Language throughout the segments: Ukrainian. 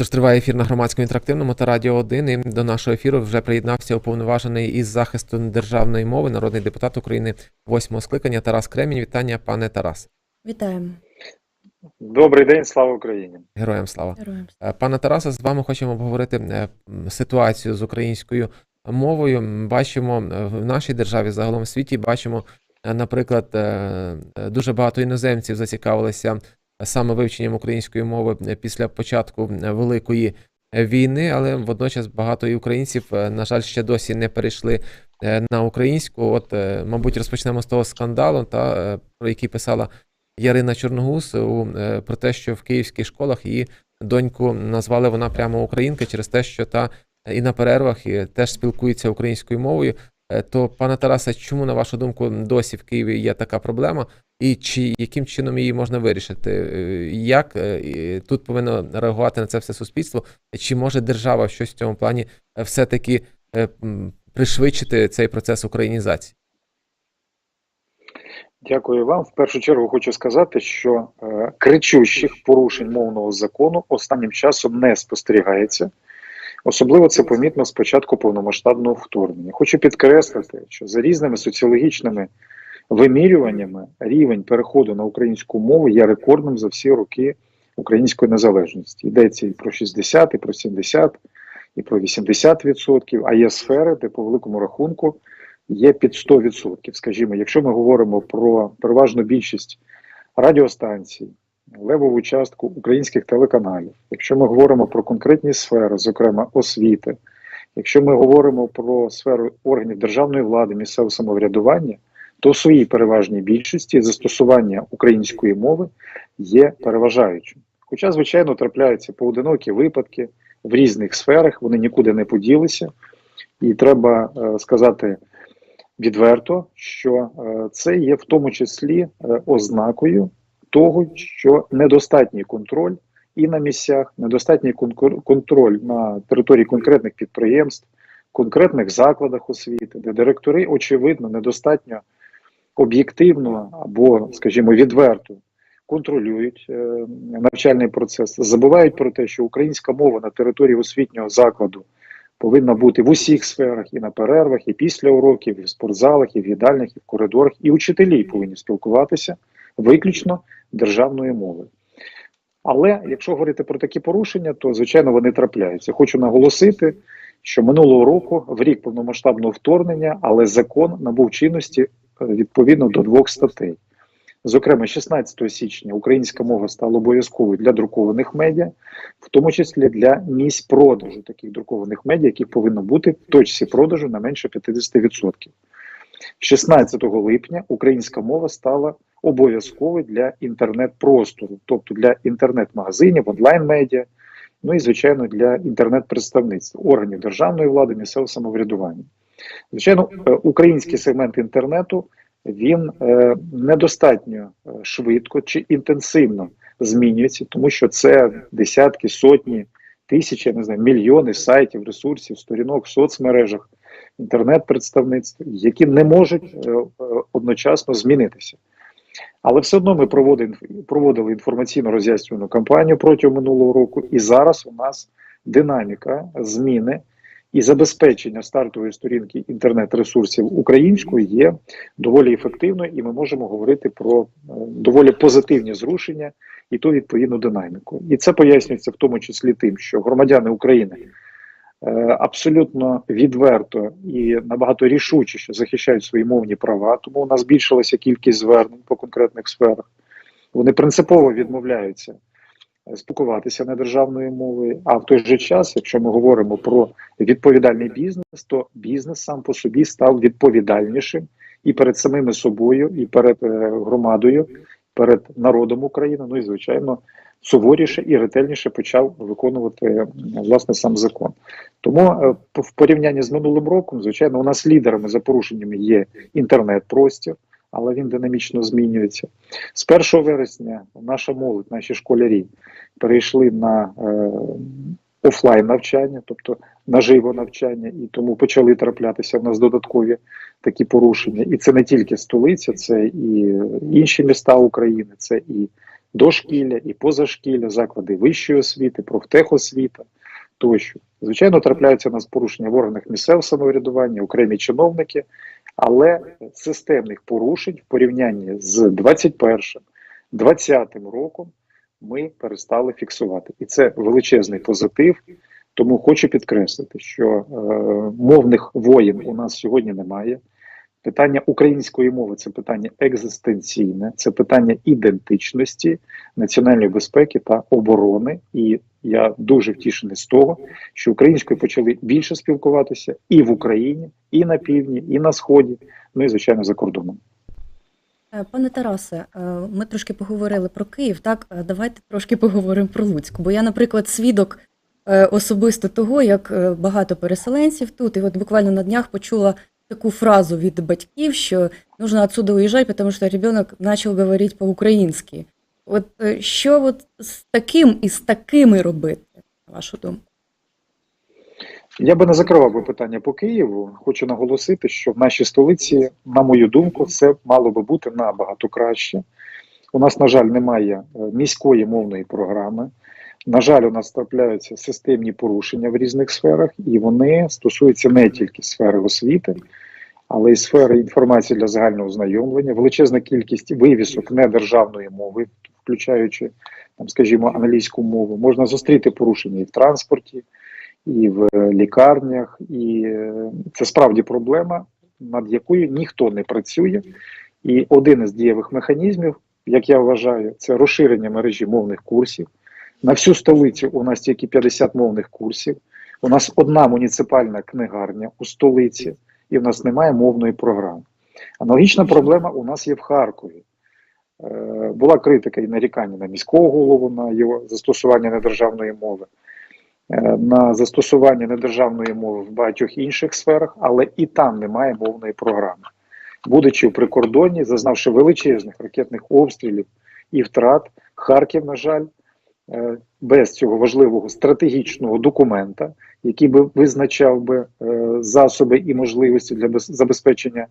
Отож, триває ефір на громадському інтерактивному та радіо 1. І до нашого ефіру вже приєднався уповноважений із захисту державної мови, народний депутат України восьмого скликання Тарас Кремінь. Вітання, пане Тарас. Вітаємо. Добрий день, слава Україні. Героям слава. Героям. Е, Пане Тарасе, з вами хочемо обговорити е, ситуацію з українською мовою. Бачимо е, в нашій державі, загалом в світі, бачимо, наприклад, дуже багато іноземців зацікавилися саме вивченням української мови е, після початку е, Великої е, війни, але водночас багато і українців, на жаль, ще досі не перейшли на українську. От, мабуть, розпочнемо з того скандалу, та про який писала Ярина е, про те, що в київських школах її доньку назвали вона прямо українка через те, що та і на перервах і теж спілкується українською мовою. То, пане Тарасе, чому, на вашу думку, досі в Києві є така проблема, і чи яким чином її можна вирішити? Е, Як е, тут повинно реагувати на це все суспільство? Чи може держава щось в цьому плані е, все-таки пришвидшити цей процес українізації? Дякую вам. В першу чергу хочу сказати, що е, кричущих порушень мовного закону останнім часом не спостерігається. Особливо це помітно з початку повномасштабного вторгнення. Хочу підкреслити, що за різними соціологічними вимірюваннями рівень переходу на українську мову є рекордним за всі роки української незалежності. Йдеться і про 60, і про 70, і про 80%, а є сфери, де по великому рахунку є під 100%. Скажімо, якщо ми говоримо про переважну більшість радіостанцій, левову частку українських телеканалів, якщо ми говоримо про конкретні сфери, зокрема освіти, якщо ми говоримо про сферу органів державної влади, місцевого самоврядування, то у своїй переважній більшості застосування української мови є переважаючим. Хоча, звичайно, трапляються поодинокі випадки в різних сферах, вони нікуди не поділися, і треба е, сказати відверто, що е, це є в тому числі е, ознакою того, що недостатній контроль і на місцях, недостатній контроль на території конкретних підприємств, конкретних закладах освіти, де директори, очевидно, недостатньо об'єктивно або, скажімо, відверто контролюють е, навчальний процес, забувають про те, що українська мова на території освітнього закладу повинна бути в усіх сферах, і на перервах, і після уроків, і в спортзалах, і в їдальнях, і в коридорах, і учителі повинні спілкуватися виключно державною мовою. Але якщо говорити про такі порушення, то звичайно вони трапляються. Хочу наголосити, що минулого року, в рік повномасштабного вторгнення, але закон набув чинності відповідно до двох статей. Зокрема, 16 січня українська мова стала обов'язковою для друкованих медіа, в тому числі для місць продажу таких друкованих медіа, яких повинно бути в точці продажу не менше 50%. 16 липня українська мова стала обов'язковою для інтернет-простору, тобто для інтернет-магазинів, онлайн-медіа, ну і звичайно для інтернет-представництв органів державної влади, місцевого самоврядування. Звичайно, е, український сегмент інтернету він е, недостатньо е, швидко чи інтенсивно змінюється, тому що це десятки, сотні, тисячі, я не знаю, мільйони сайтів, ресурсів, сторінок соцмережах, інтернет-представництв, які не можуть одночасно змінитися. Але все одно ми проводимо, проводили інформаційно роз'яснювальну кампанію протягом минулого року, і зараз у нас динаміка зміни і забезпечення стартової сторінки інтернет-ресурсів українською є доволі ефективною, і ми можемо говорити про е, доволі позитивні зрушення і ту відповідну динаміку. І це пояснюється в тому числі тим, що громадяни України е, абсолютно відверто і набагато рішучіше захищають свої мовні права, тому у нас збільшилася кількість звернень по конкретних сферах. Вони принципово відмовляються спілкуватися не державною мовою. А в той же час, якщо ми говоримо про відповідальний бізнес, то бізнес сам по собі став відповідальнішим і перед самими собою, і перед е, громадою, перед народом України. Ну і звичайно, суворіше і ретельніше почав виконувати власне сам закон. Тому е, в порівнянні з минулим роком, звичайно, у нас лідерами за порушеннями є інтернет-простір, але він динамічно змінюється. З 1 вересня наша молодь, наші школярі перейшли на е, офлайн навчання, тобто наживо навчання, і тому почали траплятися в нас додаткові такі порушення. І це не тільки столиця, це і інші міста України, це і дошкілля і позашкілля, заклади вищої освіти, профтехосвіта тощо. Звичайно, трапляються у нас порушення в органах місцевого самоврядування, окремі чиновники, але системних порушень в порівнянні з 21 20 роком ми перестали фіксувати. І це величезний позитив. Тому хочу підкреслити, що е, мовних воїн у нас сьогодні немає. Питання української мови це питання екзистенційне, це питання ідентичності, національної безпеки та оборони. І я дуже втішений з того, що українською почали більше спілкуватися і в Україні, і на півдні, і на сході, ну і звичайно за кордоном. Е, Пане Тарасе, е, ми трошки поговорили про Київ. Так, Е, давайте трошки поговоримо про Луцьк. Бо я, наприклад, свідок особисто того, як багато переселенців тут, і от буквально на днях почула таку фразу від батьків, що нужно отсюда уїжджати, тому що ребенок почав говорити по-українськи. От е, що от з таким і з такими робити, на вашу думку? Я би не закривав би питання по Києву. Хочу наголосити, що в нашій столиці, на мою думку, все мало би бути набагато краще. У нас, на жаль, немає е, міської мовної програми. На жаль, у нас трапляються системні порушення в різних сферах, і вони стосуються не тільки сфери освіти, але й сфери інформації для загального ознайомлення, величезна кількість вивісок недержавної мови, включаючи там, скажімо, англійську мову. Можна зустріти порушення і в транспорті, і в е, лікарнях, і е, це справді проблема, над якою ніхто не працює. І один із дієвих механізмів, як я вважаю, це розширення мережі мовних курсів. На всю столицю у нас тільки 50 мовних курсів. У нас одна муніципальна книгарня у столиці, і в нас немає мовної програми. Аналогічна проблема у нас є в Харкові. Е, Була критика і нарікання на міського голову на його застосування недержавної мови, е, на застосування недержавної мови в багатьох інших сферах, але і там немає мовної програми. Будучи в прикордонні, зазнавши величезних ракетних обстрілів і втрат, Харків, на жаль, без цього важливого стратегічного документа, який би визначав би е, засоби і можливості для без- забезпечення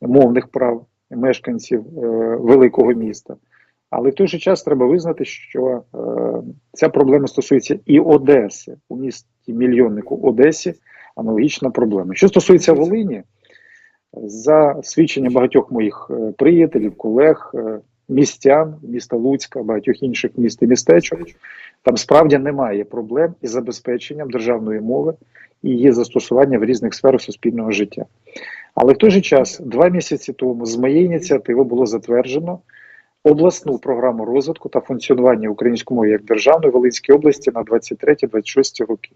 мовних прав мешканців е, великого міста. Але в той же час треба визнати, що е, ця проблема стосується і Одеси. У місті мільйоннику Одесі аналогічна проблема. Що стосується Волині, за свідченням багатьох моїх е, приятелів, колег, е, містян, міста Луцька, багатьох інших міст і містечок, там справді немає проблем із забезпеченням державної мови і її застосування в різних сферах суспільного життя. Але в той же час, два місяці тому, з моєї ініціативи було затверджено обласну програму розвитку та функціонування української мови як державної Волинській області на 23-26 роки.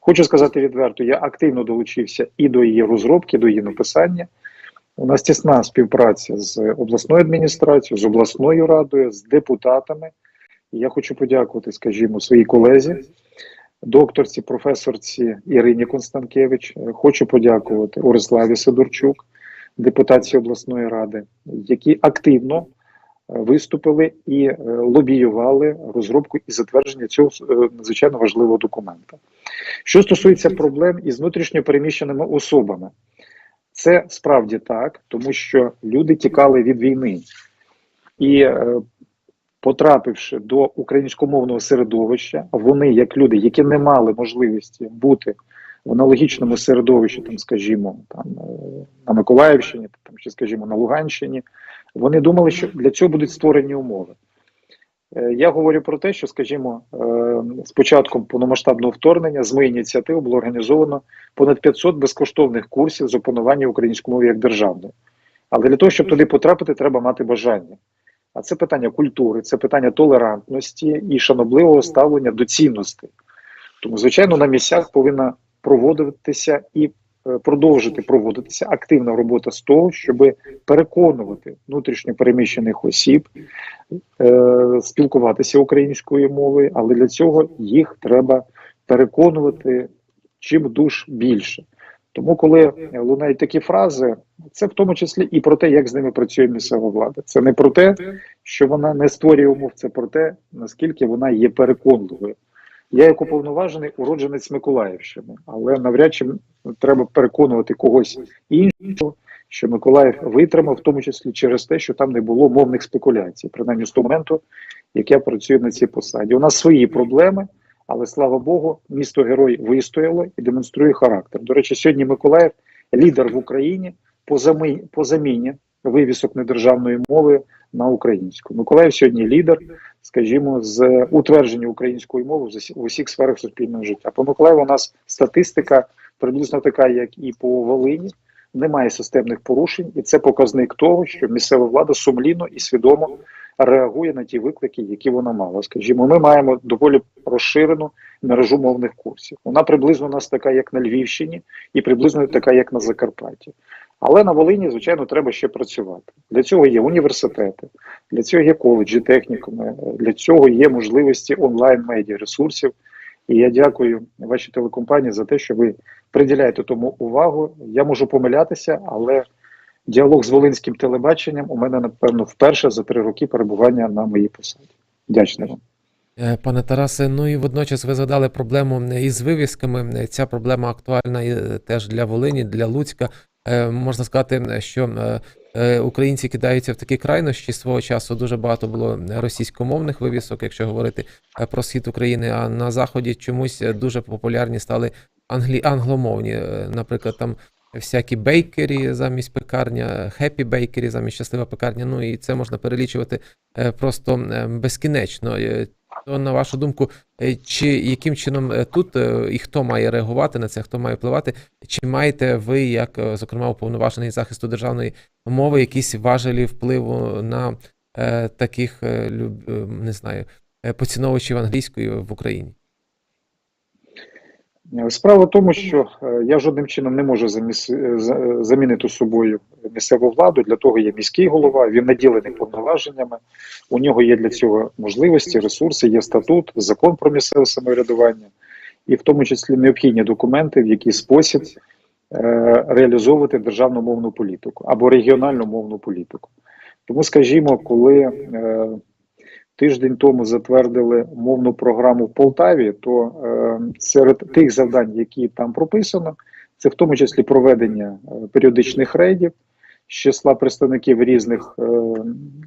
Хочу сказати відверто, я активно долучився і до її розробки, до її написання. У нас тісна співпраця з обласною адміністрацією, з обласною радою, з депутатами. І я хочу подякувати, скажімо, своїй колезі, докторці, професорці Ірині Констанкевич. Хочу подякувати Ориславі Сидорчук, депутатці обласної ради, які активно е, виступили і е, лобіювали розробку і затвердження цього е, надзвичайно важливого документа. Що стосується проблем із внутрішньо переміщеними особами, це справді так, тому що люди тікали від війни. І е, потрапивши до українськомовного середовища, вони, як люди, які не мали можливості бути в аналогічному середовищі, там, скажімо, там е, на Миколаївщині, там чи, скажімо, на Луганщині, вони думали, що для цього будуть створені умови. Е, Я говорю про те, що, скажімо, е, з початком повномасштабного вторгнення з моєї ініціативи було організовано понад 500 безкоштовних курсів з опанування української мови як державної. Але для того, щоб туди потрапити, треба мати бажання. А це питання культури, це питання толерантності і шанобливого ставлення до цінностей. Тому, звичайно, на місцях повинна проводитися і продовжити проводитися активна робота з того, щоб переконувати внутрішньо переміщених осіб, е, спілкуватися українською мовою, але для цього їх треба переконувати чим душ більше. Тому, коли лунають такі фрази, це в тому числі і про те, як з ними працює місцева влада. Це не про те, що вона не створює умов, це про те, наскільки вона є переконливою. Я, як уповноважений, уродженець Миколаївщини, але навряд чи треба переконувати когось іншого, що Миколаїв витримав, в тому числі через те, що там не було мовних спекуляцій, принаймні з того моменту, яке працює на цій посаді. У нас свої проблеми, але слава Богу, місто герой вистояло і демонструє характер. До речі, сьогодні Миколаїв лідер в Україні по заміні вивісок недержавної мови на українську. Миколаїв сьогодні лідер, скажімо, з утвердження української мови в усі- усіх сферах суспільного життя. По Миколаєву у нас статистика приблизно така, як і по Волині. Немає системних порушень, і це показник того, що місцева влада сумлінно і свідомо реагує на ті виклики, які вона мала. Скажімо, ми маємо доволі розширену мережу мовних курсів. Вона приблизно у нас така, як на Львівщині, і приблизно така, як на Закарпатті. Але на Волині, звичайно, треба ще працювати. Для цього є університети, для цього є коледжі, технікуми, для цього є можливості онлайн медіа ресурсів. І я дякую вашій телекомпанії за те, що ви приділяєте тому увагу. Я можу помилятися, але діалог з волинським телебаченням у мене напевно вперше за три роки перебування на моїй посаді. Вдячний вам. Е, Пане Тарасе, ну і водночас ви згадали проблему е, із вивісками. Е, Ця проблема актуальна і теж для Волині, для Луцька. Е, Можна сказати, що е, е, українці кидаються в такі крайнощі свого часу. Дуже багато було російськомовних вивісок, якщо говорити про схід України. А на заході чомусь дуже популярні стали англі... англомовні. Наприклад, там всякі бейкері замість пекарня, хеппі бейкері замість щаслива пекарня. Ну і це можна перелічувати просто безкінечно. То, на вашу думку, е, чи яким чином е, тут е, і хто має реагувати на це, хто має впливати? Чи маєте ви, як зокрема уповноважений захисту державної мови, якісь важелі впливу на таких не знаю, поціновувачів англійської в Україні? Справа в тому, що е, я жодним чином не можу заміс... е, замінити собою місцеву владу. Для того є міський голова, він наділений повноваженнями. У нього є для цього можливості, ресурси, є статут, закон про місцеве самоврядування, і в тому числі необхідні документи, в який спосіб е, реалізовувати державну мовну політику або регіональну мовну політику. Тому, скажімо, коли е, тиждень тому затвердили мовну програму в Полтаві, то е, серед тих завдань, які там прописано, це в тому числі проведення е, періодичних рейдів з числа представників різних е,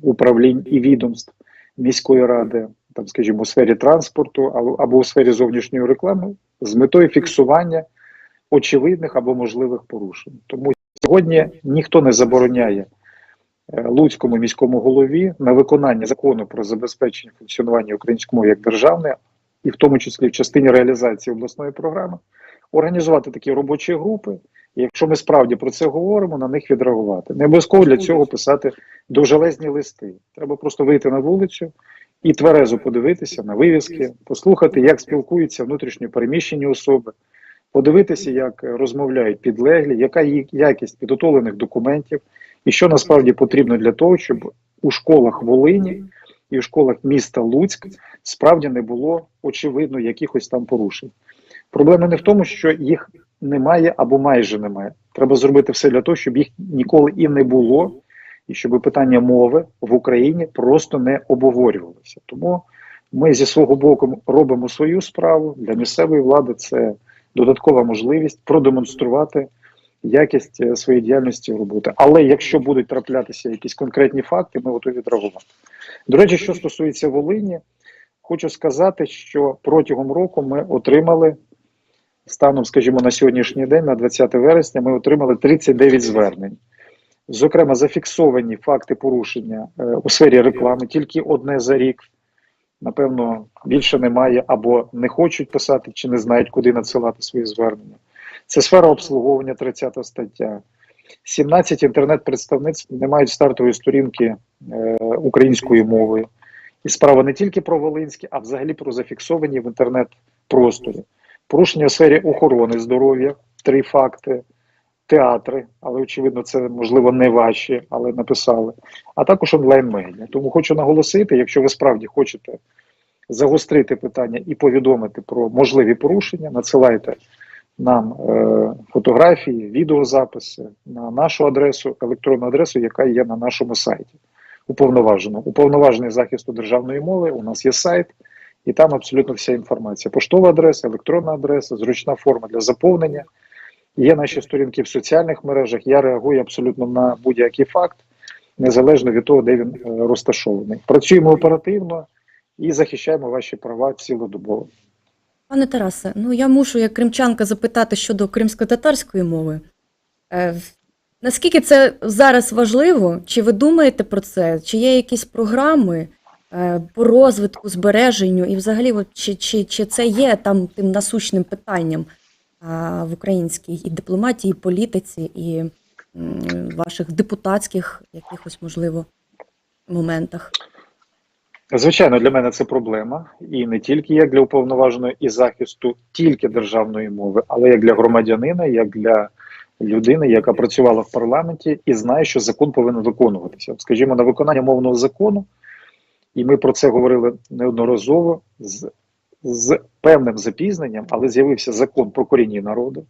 управлінь і відомств міської ради, там, скажімо, у сфері транспорту або, у сфері зовнішньої реклами, з метою фіксування очевидних або можливих порушень. Тому сьогодні ніхто не забороняє Луцькому міському голові на виконання закону про забезпечення функціонування української мови як державної, і в тому числі в частині реалізації обласної програми, організувати такі робочі групи. І якщо ми справді про це говоримо, на них відреагувати. Не обов'язково для цього писати довжелезні листи. Треба просто вийти на вулицю і тверезо подивитися на вивіски, послухати, як спілкуються внутрішньо переміщені особи, подивитися, як розмовляють підлеглі, яка їх якість підготовлених документів, і що насправді потрібно для того, щоб у школах Волині і у школах міста Луцьк справді не було очевидно якихось там порушень. Проблема не в тому, що їх немає або майже немає. Треба зробити все для того, щоб їх ніколи і не було, і щоб питання мови в Україні просто не обговорювалося. Тому ми зі свого боку робимо свою справу для місцевої влади. Це додаткова можливість продемонструвати якість е, своєї діяльності роботи. Але якщо будуть траплятися якісь конкретні факти, ми готові відреагувати. До речі, що стосується Волині, хочу сказати, що протягом року ми отримали станом, скажімо, на сьогоднішній день, на 20 вересня, ми отримали 39 звернень. Зокрема, зафіксовані факти порушення е, у сфері реклами тільки одне за рік. Напевно, більше немає або не хочуть писати, чи не знають, куди надсилати свої звернення. Це сфера обслуговування, 30 стаття. 17 інтернет-представництв не мають стартової сторінки е, українською мовою. І справа не тільки про Волинське, а взагалі про зафіксовані в інтернет-просторі. Порушення у сфері охорони здоров'я, три факти, театри, але очевидно, це можливо не ваші, але написали, а також онлайн-медіа. Тому хочу наголосити, якщо ви справді хочете загострити питання і повідомити про можливі порушення, надсилайте нам е, фотографії, відеозаписи на нашу адресу, електронну адресу, яка є на нашому сайті. Уповноважено. Уповноважений захисту державної мови. У нас є сайт, і там абсолютно вся інформація. Поштова адреса, електронна адреса, зручна форма для заповнення. Є наші сторінки в соціальних мережах. Я реагую абсолютно на будь-який факт, незалежно від того, де він е, розташований. Працюємо оперативно. і захищаємо ваші права цілодобово. Пане Тарасе, ну я мушу як кримчанка запитати щодо кримсько-татарської мови. Е, наскільки це зараз важливо? Чи ви думаєте про це? Чи є якісь програми е, по розвитку, збереженню, і взагалі, от, чи, чи, чи це є там тим насущним питанням а, в українській і дипломатії, і політиці, і м, ваших депутатських якихось, можливо, моментах? Звичайно, для мене це проблема, і не тільки як для уповноваженого і захисту тільки державної мови, але як для громадянина, як для людини, яка працювала в парламенті і знає, що закон повинен виконуватися. Скажімо, на виконання мовного закону, і ми про це говорили неодноразово з, з певним запізненням, але з'явився закон про корінні народи.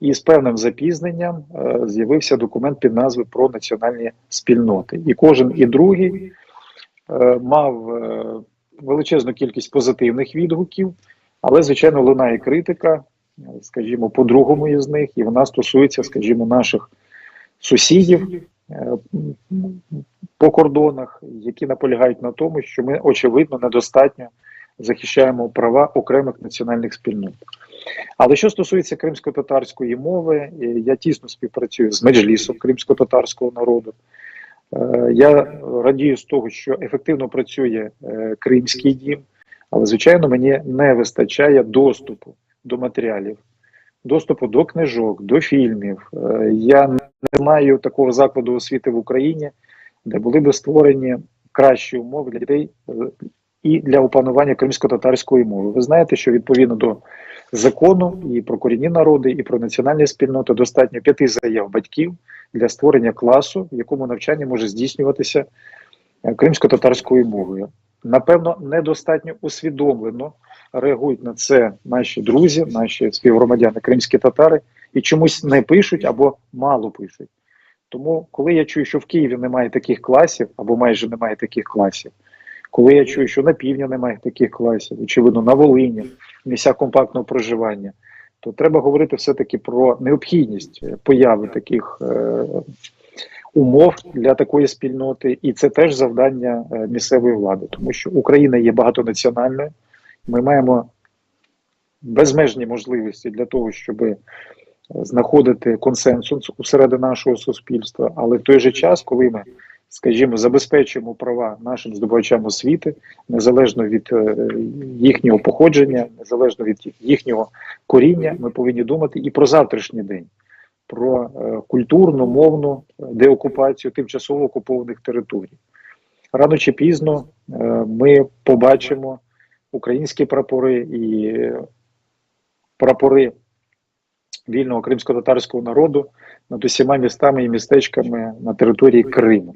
І з певним запізненням е, з'явився документ під назвою про національні спільноти. І кожен і другий мав е, величезну кількість позитивних відгуків, але, звичайно, лунає критика, е, скажімо, по другому із них, і вона стосується, скажімо, наших сусідів е, по кордонах, які наполягають на тому, що ми, очевидно, недостатньо захищаємо права окремих національних спільнот. Але що стосується кримсько-татарської мови, е, я тісно співпрацюю з меджлісом кримсько-татарського народу. Е, Я радію з того, що ефективно працює е, Кримський дім, але звичайно мені не вистачає доступу до матеріалів, доступу до книжок, до фільмів. Е, Я не маю такого закладу освіти в Україні, де були би створені кращі умови для дітей і для опанування кримсько-татарської мови. Ви знаєте, що відповідно до закону і про корінні народи, і про національні спільноти достатньо п'яти заяв батьків для створення класу, в якому навчання може здійснюватися е, кримсько-татарською мовою. Напевно, недостатньо усвідомлено реагують на це наші друзі, наші співгромадяни, кримські татари, і чомусь не пишуть або мало пишуть. Тому, коли я чую, що в Києві немає таких класів, або майже немає таких класів, коли я чую, що на півдні немає таких класів, очевидно, на Волині, місця компактного проживання, то треба говорити все-таки про необхідність е, появи таких е, умов для такої спільноти, і це теж завдання е, місцевої влади, тому що Україна є багатонаціональною. Ми маємо безмежні можливості для того, щоб знаходити консенсус усередині нашого суспільства, але в той же час, коли ми, скажімо, забезпечуємо права нашим здобувачам освіти, незалежно від е, їхнього походження, незалежно від їхнього коріння, ми повинні думати і про завтрашній день, про е, культурну, мовну е, деокупацію тимчасово окупованих територій. Рано чи пізно ми побачимо українські прапори і прапори вільного кримсько-татарського народу над усіма містами і містечками на території Криму.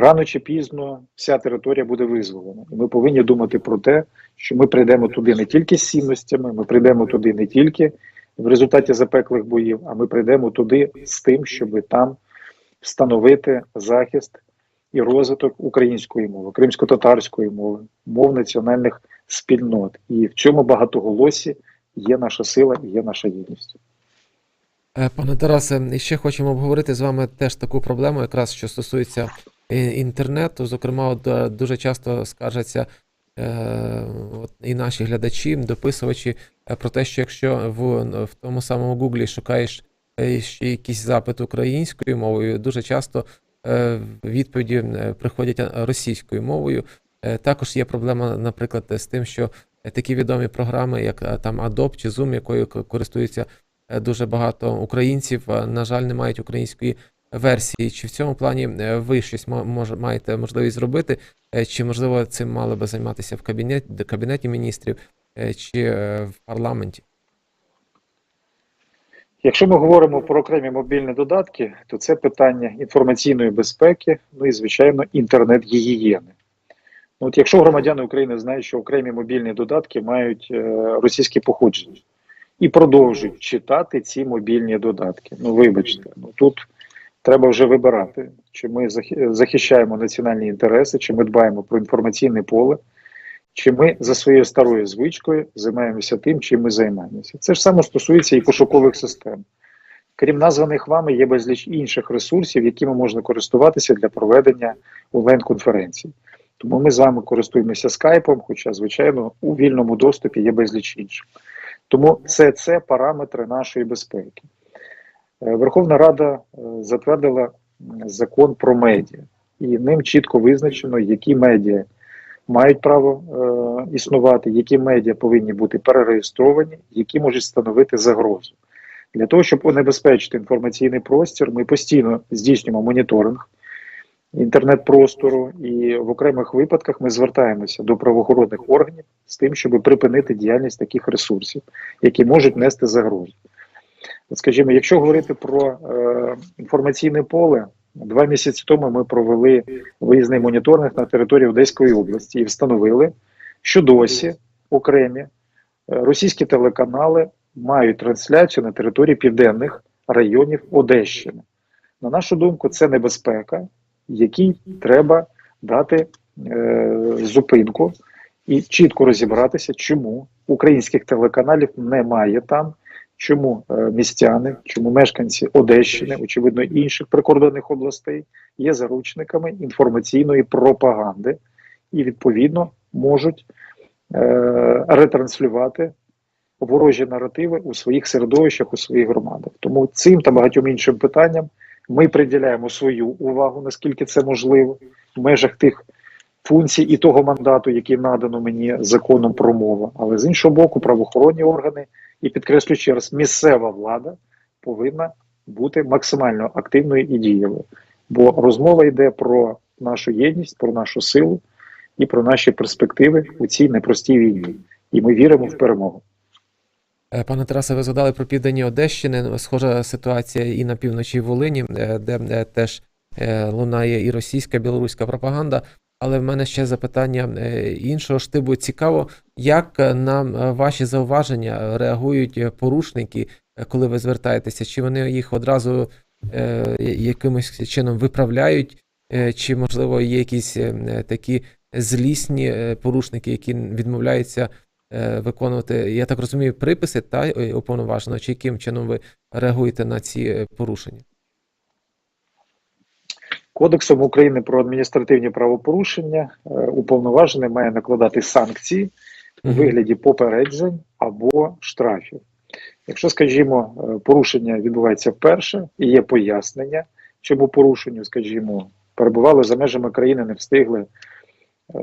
Рано чи пізно вся територія буде визволена. І ми повинні думати про те, що ми прийдемо туди не тільки з цінностями, ми прийдемо туди не тільки в результаті запеклих боїв, а ми прийдемо туди з тим, щоб там встановити захист і розвиток української мови, кримсько-татарської мови, мов національних спільнот. І в цьому багатоголосі є наша сила і є наша єдність. Е, Пане Тарасе, ще хочемо обговорити з вами теж таку проблему, якраз що стосується інтернету. Зокрема, е, дуже часто скаржаться е, і наші глядачі, дописувачі е, про те, що якщо в, в тому самому Гуглі шукаєш ще якийсь запит українською мовою, дуже часто відповіді приходять російською мовою. Також є проблема, наприклад, з тим, що такі відомі програми, як там Adobe чи Zoom, якою користуються дуже багато українців, на жаль, не мають української версії. Чи в цьому плані е, ви щось мо- може, маєте можливість зробити? Е, Чи можливо цим мали би займатися в кабінеті, кабінеті міністрів е, чи в парламенті? Якщо ми говоримо про окремі мобільні додатки, то це питання інформаційної безпеки, ну і звичайно інтернет-гігієни. Ну, от якщо громадяни України знають, що окремі мобільні додатки мають е, російське походження і продовжують читати ці мобільні додатки. Ну, вибачте, ну тут треба вже вибирати, чи ми захищаємо національні інтереси, чи ми дбаємо про інформаційне поле, чи ми за своєю старою звичкою займаємося тим, чим ми займаємося. Це ж саме стосується і пошукових систем. Крім названих вами, є безліч інших ресурсів, якими можна користуватися для проведення онлайн-конференцій. Тому ми з вами користуємося скайпом, хоча, звичайно, у вільному доступі є безліч інших. Тому це, це параметри нашої безпеки. Е, Верховна Рада е, затвердила закон про медіа, і ним чітко визначено, які медіа мають право е, існувати, які медіа повинні бути перереєстровані, які можуть становити загрозу. Для того, щоб унебезпечити інформаційний простір, ми постійно здійснюємо моніторинг інтернет-простору, і в окремих випадках ми звертаємося до правоохоронних органів з тим, щоб припинити діяльність таких ресурсів, які можуть нести загрозу. Скажімо, якщо говорити про е, інформаційне поле, два місяці тому ми провели виїзний моніторинг на території Одеської області і встановили, що досі окремі е, російські телеканали мають трансляцію на території південних районів Одещини. На нашу думку, це небезпека, якій треба дати е, зупинку і чітко розібратися, чому українських телеканалів немає там, чому е, містяни, чому мешканці Одещини, очевидно, інших прикордонних областей є заручниками інформаційної пропаганди і відповідно можуть е, ретранслювати ворожі наративи у своїх середовищах, у своїх громадах. Тому цим та багатьом іншим питанням ми приділяємо свою увагу, наскільки це можливо, в межах тих функцій і того мандату, який надано мені законом про мову. Але з іншого боку, правоохоронні органи і підкреслюю ще раз, місцева влада повинна бути максимально активною і дієвою. Бо розмова йде про нашу єдність, про нашу силу і про наші перспективи у цій непростій війні. І ми віримо в перемогу. Е, Пане Тарасе, ви згадали про південні Одещини. Схожа ситуація і на півночі Волині, е, де е, теж лунає і російська, білоруська пропаганда. Але в мене ще запитання е, іншого штибу. Цікаво, як е, на е, ваші зауваження реагують порушники, коли ви звертаєтеся? Чи вони їх одразу якимось чином виправляють, чи можливо є якісь такі злісні порушники, які відмовляються виконувати, я так розумію, приписи та уповноваженого, чи яким чином ви реагуєте на ці порушення? Кодексом України про адміністративні правопорушення е, уповноважений має накладати санкції у вигляді попереджень або штрафів. Якщо, скажімо, е, порушення відбувається вперше і є пояснення цьому порушенню, скажімо, перебували за межами країни, не встигли е,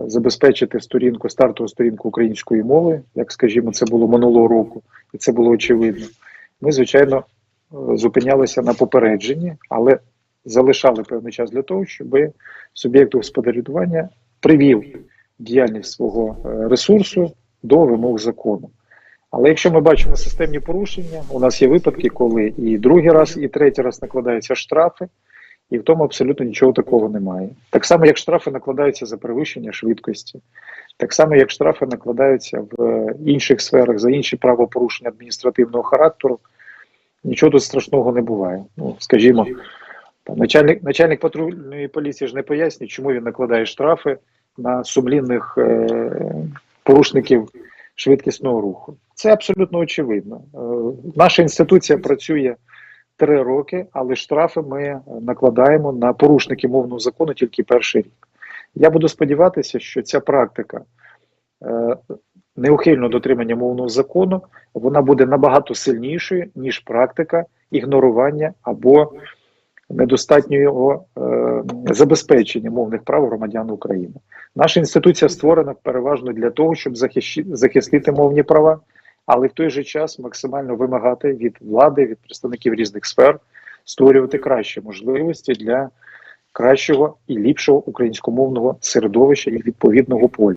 забезпечити сторінку, стартову сторінку української мови, як, скажімо, це було минулого року, і це було очевидно. Ми, звичайно, зупинялися на попередженні, але залишали певний час для того, щоб суб'єкт господарювання привів діяльність свого е, ресурсу до вимог закону. Але якщо ми бачимо системні порушення, у нас є випадки, коли і другий раз, і третій раз накладаються штрафи, і в тому абсолютно нічого такого немає. Так само, як штрафи накладаються за перевищення швидкості, так само, як штрафи накладаються в е, інших сферах за інші правопорушення адміністративного характеру, нічого тут страшного не буває. Ну, скажімо, начальник, начальник патрульної поліції ж не пояснює, чому він накладає штрафи на сумлінних е, порушників швидкісного руху. Це абсолютно очевидно. Е, наша інституція працює три роки, але штрафи ми накладаємо на порушники мовного закону тільки перший рік. Я буду сподіватися, що ця практика е, неухильного дотримання мовного закону вона буде набагато сильнішою, ніж практика ігнорування або недостатнього е, забезпечення мовних прав громадян України. Наша інституція створена переважно для того, щоб захистити мовні права, але в той же час максимально вимагати від влади, від представників різних сфер створювати кращі можливості для кращого і ліпшого українськомовного середовища і відповідного поля.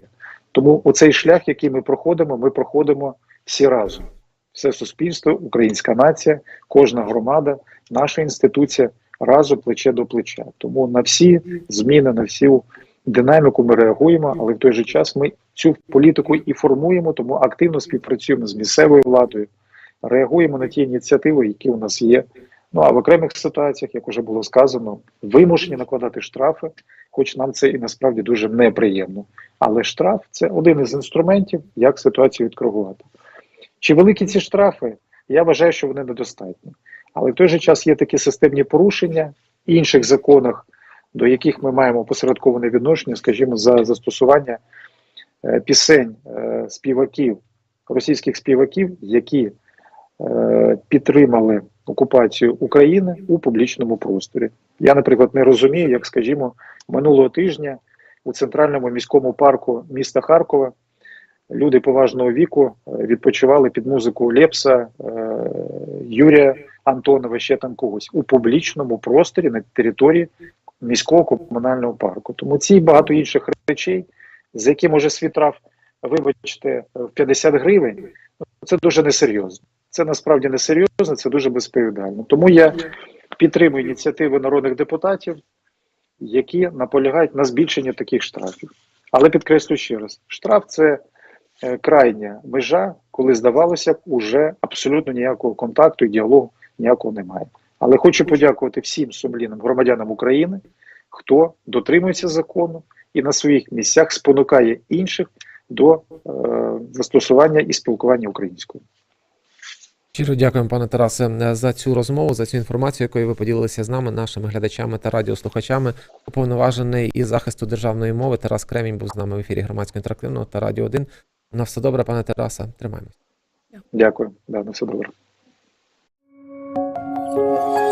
Тому оцей шлях, який ми проходимо, ми проходимо всі разом. Все суспільство, українська нація, кожна громада, наша інституція разом плече до плеча. Тому на всі зміни, на всю динаміку ми реагуємо, але в той же час ми цю політику і формуємо, тому активно співпрацюємо з місцевою владою, реагуємо на ті ініціативи, які у нас є. Ну а в окремих ситуаціях, як вже було сказано, вимушені накладати штрафи, хоч нам це і насправді дуже неприємно. Але штраф це один із інструментів, як ситуацію відкоригувати. Чи великі ці штрафи? Я вважаю, що вони недостатні. Але в той же час є такі системні порушення в інших законах до яких ми маємо посередковане відношення, скажімо, за застосування е, пісень е, співаків, російських співаків, які е, підтримали окупацію України у публічному просторі. Я, наприклад, не розумію, як, скажімо, минулого тижня у центральному міському парку міста Харкова люди поважного віку відпочивали під музику Лепса, Юрія Антонова, ще там когось у публічному просторі на території міського комунального парку. Тому ці і багато інших речей, за які може світрав, вибачте, в 50 гривень, ну, це дуже несерйозно. Це насправді несерйозно, це дуже безповідально. Тому я підтримую ініціативи народних депутатів, які наполягають на збільшенні таких штрафів. Але підкреслю ще раз: штраф це е, крайня межа, коли здавалося б, уже абсолютно ніякого контакту і діалогу ніякого немає. Але хочу подякувати всім сумлінним громадянам України, хто дотримується закону і на своїх місцях спонукає інших до е, застосування і спілкування українською. Щиро дякуємо, пане Тарасе, е, за цю розмову, за цю інформацію, якою ви поділилися з нами, нашими глядачами та радіослухачами. Уповноважений із захисту державної мови Тарас Кремінь був з нами в ефірі громадського інтерактивного та радіо 1. На все добре, пане Тарасе. Тримаємось. Дякую, да, на все добре. Música